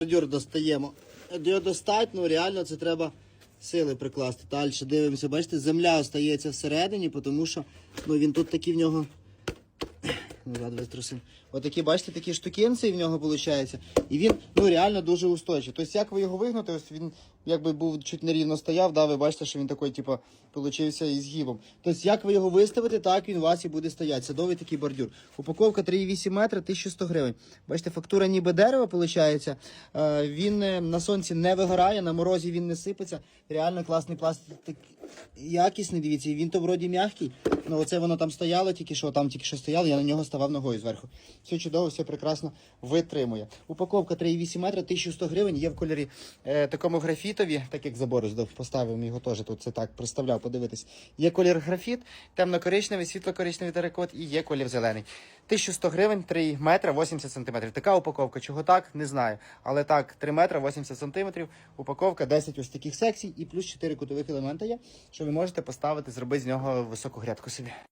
Бордюр достаємо. Його достать, ну реально це треба сили прикласти. Далі дивимося, бачите, земля остається всередині, тому що ну, він тут такий в нього. Назад виструсимо. Отакі, бачите, такі штукенці в нього виходить. І він ну, реально дуже устойчивий. Тобто, як ви його вигнути, ось він якби був чуть нерівно стояв, да, ви бачите, що він такий, типу, получився із гібом. Тобто, як ви його виставите, так він у вас і буде стояти. Садовий такий бордюр. Упаковка 3,8 метра, 1100 гривень. Бачите, фактура ніби дерева, виходить. Е, Він е, на сонці не вигорає, на морозі він не сипеться. Реально класний пластик. Якісний, дивіться, він то вроді м'який. Ну, оце воно там стояло, тільки що там тільки що стояло, я на нього ставав ногою зверху. Все чудово, все прекрасно витримує. Упаковка 3,8 метра, 1100 гривень, є в кольорі е, такому графітові, так як забор поставив його теж тут це так представляв, подивитись. Є колір графіт, темно-коричневий, світло-коричневий теракот і є колір зелений. 1100 гривень, 3 метра 80 сантиметрів. Така упаковка. Чого так, не знаю. Але так, 3 метра 80 сантиметрів. Упаковка 10 ось таких секцій і плюс 4 кутових елемента є, що ви можете поставити, зробити з нього високу грядку собі.